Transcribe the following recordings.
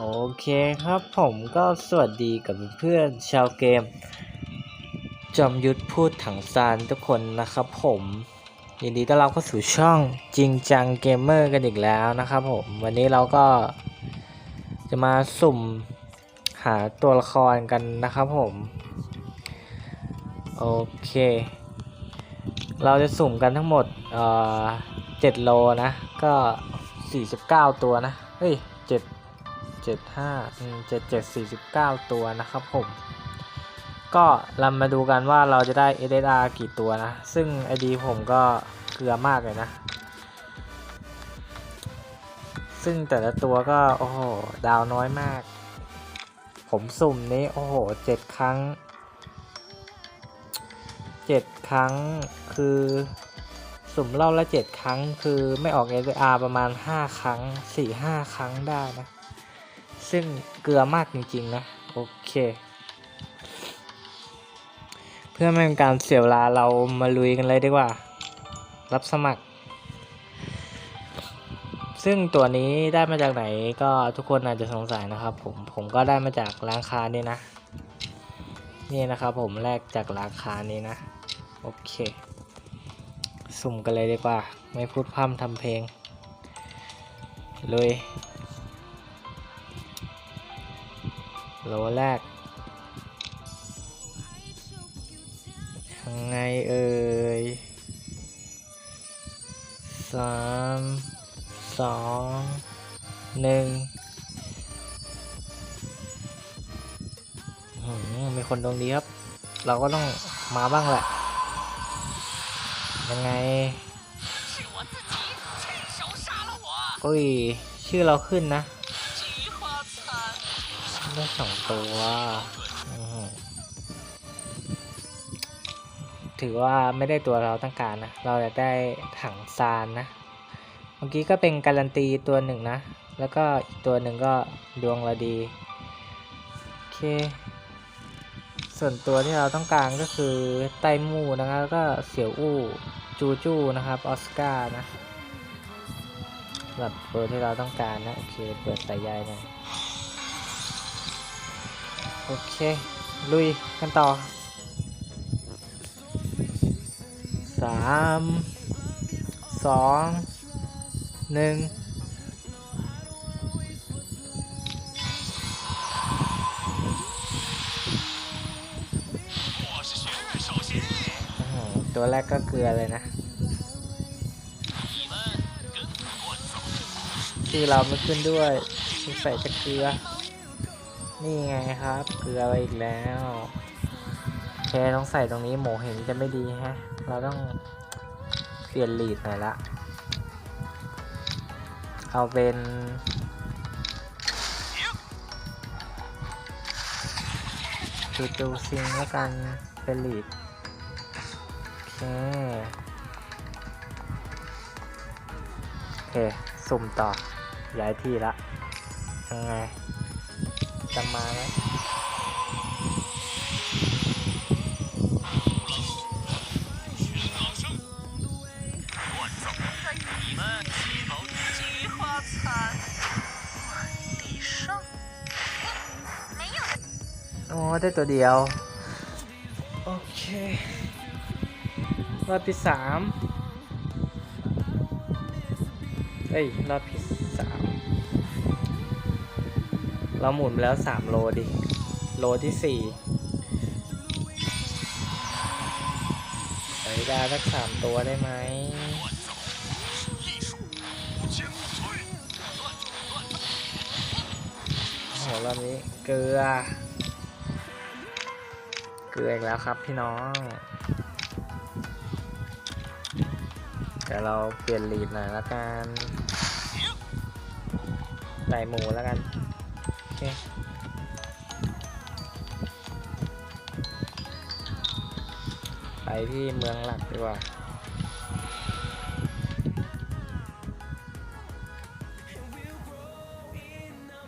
โอเคครับผมก็สวัสดีกับเพื่อนชาวเกม จอมยุทธพูดถังซานทุกคนนะครับผมยินดีต้อนรับเข้าสู่ช่องจริงจังเกมเมอร์กันอีกแล้วนะครับผมวันนี้เราก็จะมาสุ่มหาตัวละครกันนะครับผม โอเค เราจะสุ่มกันทั้งหมดเอ่อ7โลนะ ก็ 49 ตัวนะ เฮ้ย 7 7 5อืม7 7 49ตัวนะครับผมก็เรามาดูกันว่าเราจะได้ SSR กี่ตัวนะ ซึ่ง ID ผมก็เกลือมากเลยนะ ซึ่งแต่ละตัวก็ โอ้โห ดาวน้อยมาก ผมสุ่มนี้ โอ้โห7ครั้ง7ครั้งคือสุ่มรอบละ7ครั้ง คือไม่ออก SR ประมาณ5ครั้ง4-5ครั้งได้นะ ซึ่งเกลือมากจริงๆนะ โอเค เพื่อไม่เป็นการเสียเวลาเรามาลุยกันเลยดีกว่า รับสมัคร ซึ่งตัวนี้ได้มาจากไหนก็ทุกคนอาจจะสงสัยนะครับ ผมผมก็ได้มาจากร้านค้านี่นะ นี่นะครับผมแลกจากร้านค้านี้นะ โอเค สุ่มกันเลยดีกว่า ไม่พูดพร่ำทำเพลงเลย โลแรกยังไงเอ่ยสามสองหนึ่งมีคนดวงดีครับ เราก็ต้องมาบ้างแหละ ยังไงโอ้ย ชื่อเราขึ้นนะ ได้สองตัวถือว่าไม่ได้ตัวเราต้องการนะ เราจะได้ถังซานนะ เมื่อกี้ก็เป็นการันตีตัวหนึ่งนะ แล้วก็อีกตัวหนึ่งก็ดวงเราดี โอเค ส่วนตัวที่เราต้องการก็คือไตมูนะครับแล้วก็เสี่ยวอู้จูจูนะครับ ออสการ์นะสำหรับตัวที่เราต้องการนะ โอเค เปิดสายใยหน่อย โอเค ลุยกันต่อสามสองหนึ่งตัวแรกก็เกลือเลยนะชื่อเราไม่ขึ้นด้วยใส่ยจะเกลือ นี่ไงครับเกลือไปอีกแล้วโอเคต้องใส่ตรงนี้หมูเห็นจะไม่ดีฮะ เราต้องเปลี่ยนลีดหน่อยละ เอาเป็นจูจูซิงแล้วกันเป็นลีดโอเคโอเค สุ่มต่อย้ายที่ละยังไง ตามมานะโอ้ได้ตัวเดียว โอเค รอบที่สามเอ้ย รอบที่สาม เราหมุนไปแล้ว 3 โลดิ โลที่ 4 ไปดาสัก 3 ตัวได้ไหมโหรอบนี้เกลือ เกลืออีกแล้วครับพี่น้อง แต่เราเปลี่ยนลีดหน่อยละกันใส่หมูแล้วกัน เคไปที่เมืองหลักดีกว่า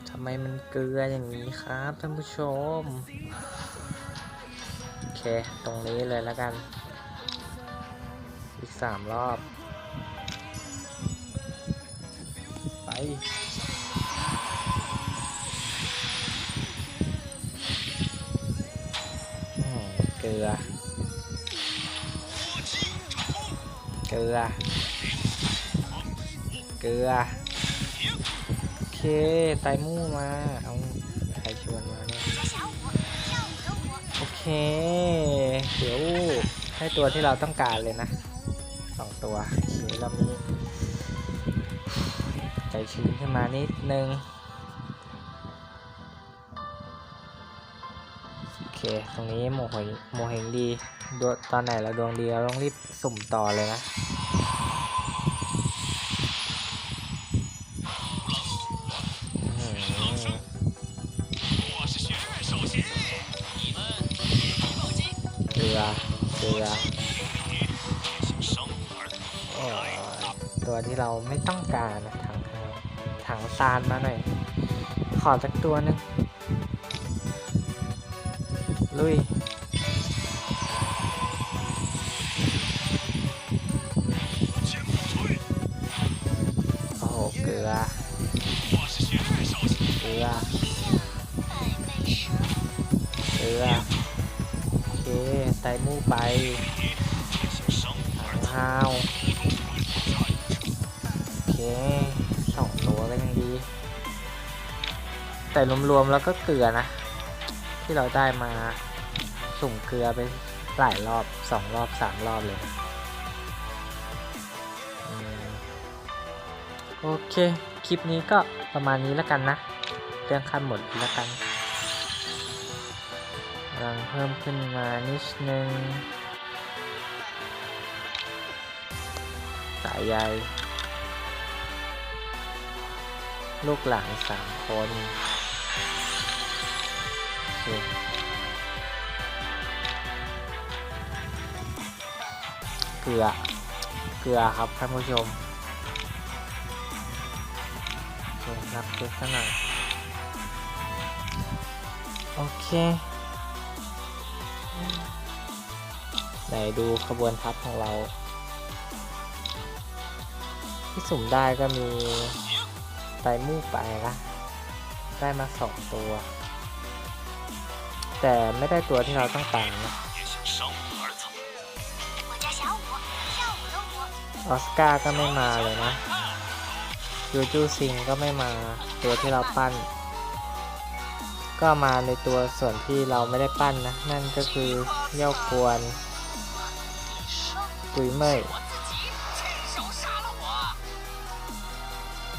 ทำไมมันเกลืออย่างนี้ครับท่านผู้ชม โอเค ตรงนี้เลยแล้วกัน อีกสามรอบ ไป ลือ เกลือ เกลือ โอเคไตมู่มา เอาใครชวนมาเนี่ยโอเค เดี๋ยวให้ตัวที่เราต้องการเลยนะสองตัวเขียวเรามีใจชื้นขึ้นมานิดนึง เค ตรงนี้โมโหโมเฮงดีดวตอนไหนเราดวงดีเราต้องรีบสุ่มต่อเลยนะ เรือเรือตัวที่เราไม่ต้องการนะถังถังซานมาหน่อย ขอสักตัวนึง ลุยโอ้โหเกลือเกลือเกลือโอเคไตมู่ไปฮาวโอเคสองตัวก็ยังดี แต่รวมๆแล้วก็เกลือนะ ที่เราได้มาสุ่มเกลือไปหลายรอบสองรอบสามรอบเลยโอเค คลิปนี้ก็ประมาณนี้แล้วกันนะเรื่องขั้นหมดแล้วกันกำลังเพิ่มขึ้นมานิดนึงสายใยลูกหลานสามคน เคเกลือ เกลือครับท่านผู้ชมโอเคนับเช็คกันหน่อยโอเค ไหนดูขบวนทัพของเรา ที่สุ่มได้ก็มีไตรมูกไปนะได้มาสองตัว แต่ไม่ได้ตัวที่เราต้องการนออสการ์ก็ไม่มาเลยนะยูจูซิงก็ไม่มาตัวที่เราปั้น ก็มาในตัวส่วนที่เราไม่ได้ปั้นนะ นั่นก็คือเย่ากวนปุยเมย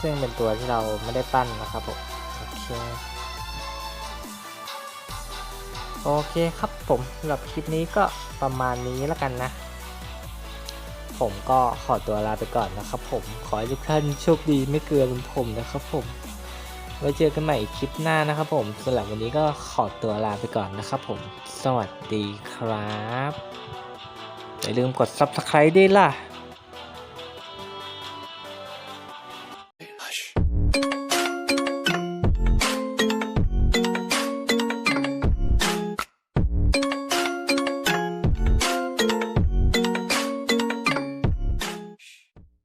ซึ่งเป็นตัวที่เราไม่ได้ปั้นนะครับผมโอเค โอเคครับผมสำหรับคลิปนี้ก็ประมาณนี้แล้วกันนะ ผมก็ขอตัวลาไปก่อนนะครับผม ขอให้ทุกท่านโชคดีไม่เกลือเหมือนผมนะครับผม ไว้เจอกันใหม่คลิปหน้านะครับผมสำหรับวันนี้ก็ขอตัวลาไปก่อนนะครับผม สวัสดีครับ อย่าลืมกด subscribe ด้วยล่ะ